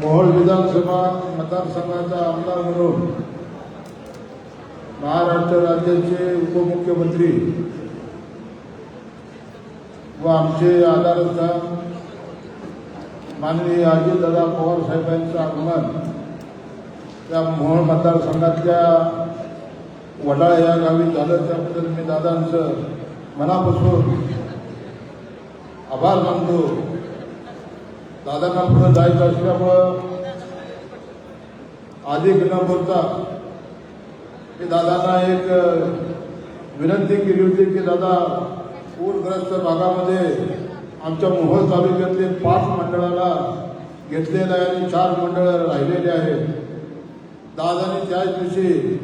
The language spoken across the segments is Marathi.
मोहोळ विधानसभा मतदारसंघाचा आमदार म्हणून महाराष्ट्र राज्याचे उपमुख्यमंत्री व आमचे आधारस्तंभ माननीय अजितदादा पवार साहेबांचं आगमन त्या मोहोळ मतदारसंघातल्या वडाळा या गावी झालं. त्याबद्दल मी दादांचं मनापासून आभार मानतो. दादांना पुढे जायचं असल्यामुळं अधिक न बोलता मी दादांना एक विनंती केली होती की दादा पूरग्रस्त भागामध्ये आमच्या मोहोळ तालुक्यातले पाच मंडळाला घेतलेलं आहे आणि चार मंडळं राहिलेले आहेत. दादाने त्याच दिवशी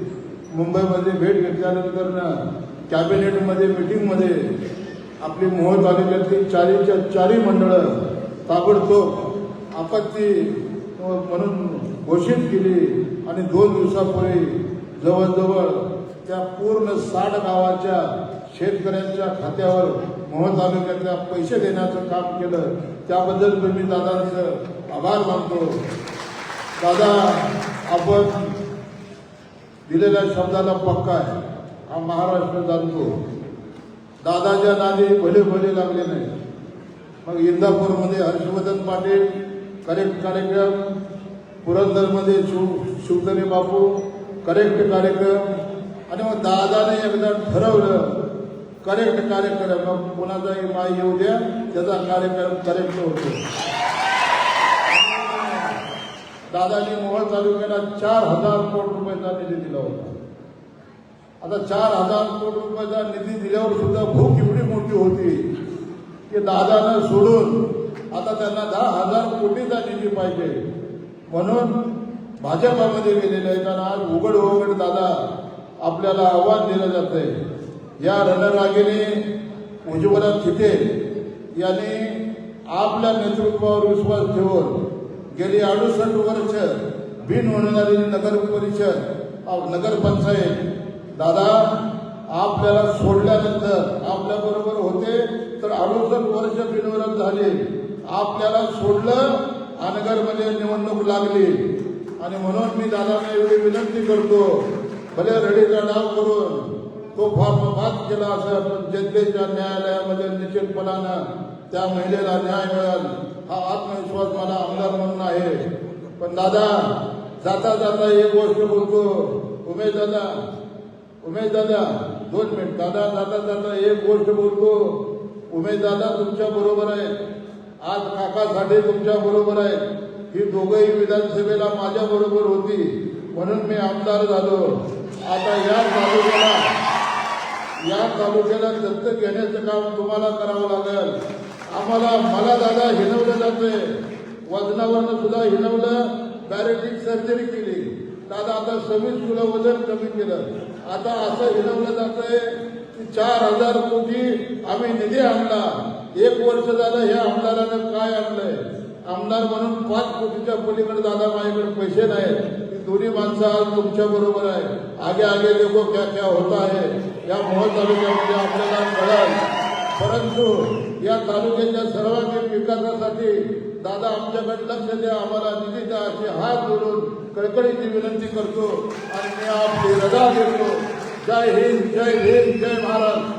मुंबईमध्ये भेट घेतल्यानंतर कॅबिनेटमध्ये मिटिंगमध्ये आपली मोहोळ तालुक्यातली चारीच्या चारही मंडळं ताबडतोब आपत्ती म्हणून घोषित केली आणि दोन दिवसापूर्वी जवळजवळ त्या पूर्ण साठ गावाच्या शेतकऱ्यांच्या खात्यावर मोहन तालुक्यातल्या पैसे देण्याचं काम केलं. त्याबद्दल मी दादांचं आभार मानतो. दादा आपण दिलेल्या शब्दाला पक्का आहे. हा महाराष्ट्र जाणतो. दादाच्या नादी भले भले लागले नाही मग इंदापूरमध्ये हर्षवर्धन पाटील करेक्ट कार्यक्रम पुरंदरमध्ये शिव शिवतरे बापू करेक्ट कार्यक्रम आणि मग दादाने एकदा ठरवलं करेक्ट कार्यक्रम. मग कोणाचाही माय येऊ द्या त्याचा कार्यक्रम करेक्ट होतो. दादानी मोहळ तालुक्याला चार हजार कोटी रुपयाचा निधी दिला होता. आता चार हजार कोटी रुपयाचा निधी दिल्यावर सुद्धा भूक एवढी मोठी होती. की दादानं सोडून आता त्यांना दहा हजार कोटीचा निधी पाहिजे. म्हणून भाजपामध्ये गेलेले आहेत आणि आज उघड उघड दादा आपल्याला आव्हान दिलं जात आहे या रणरागिणी उज्ज्वला थिटे यांनी आपल्या नेतृत्वावर विश्वास ठेवून गेली अडुसष्ट वर्ष बिन होणारी नगर परिषद अ, नगरपंचायत दादा आपल्याला सोडल्यानंतर आपल्याबरोबर होते तर अडुसष्ट वर्ष बिनविरोध झाले. आपल्याला सोडलं अनगरमध्ये निवडणूक लागली. आणि म्हणून मी दादांना एवढी विनंती करतो भले रडीचा डाव करून तो फॉर्म बाद केला असं पण जनतेच्या न्यायालयामध्ये निश्चितपणानं त्या महिलेला न्याय मिळेल हा आत्मविश्वास मला आमदार म्हणून आहे. पण दादा जाता जाता एक गोष्ट बोलतो. उमेश दादा उमेश दादा दोन मिनिट. दादा जाता जाता एक गोष्ट बोलतो. उमेश दादा तुमच्या बरोबर आहे आज काका साठे तुमच्या बरोबर आहेत. ही दोघंही विधानसभेला माझ्या बरोबर होती. म्हणून मी आमदार झालो. आता या तालुक्याला या तालुक्याला दत्तक घेण्याचं काम तुम्हाला करावं लागेल. आम्हाला मला दादा हिनवलं जातंय. वजनावरनं सुद्धा हिनवलं बॅरेटिक सर्जरी केली. दादा आता सव्वीस किलो वजन कमी केलं. आता असं हिनवलं जातंय की चार हजार कोटी आम्ही निधी आणला. एक वर्ष झालं हे आमदारानं काय आणलंय? आमदार म्हणून पाच कोटीच्या पलीकडे दादा माझ्याकडे पैसे नाहीत. दोन्ही माणसं आज तुमच्या बरोबर आहे. आगे आगे देखो क्या क्या होता आहे. या मोहोळ तालुक्यामध्ये आपल्याला कळाल परंतु या तालुक्याच्या सर्वांगीण विकासासाठी दादा आमच्याकडे लक्ष द्या आम्हाला निधी द्या असे हात जोडून कळकळीची विनंती करतो आणि मी आपली रजा देतो जय हिंद जय हिंद जय महाराज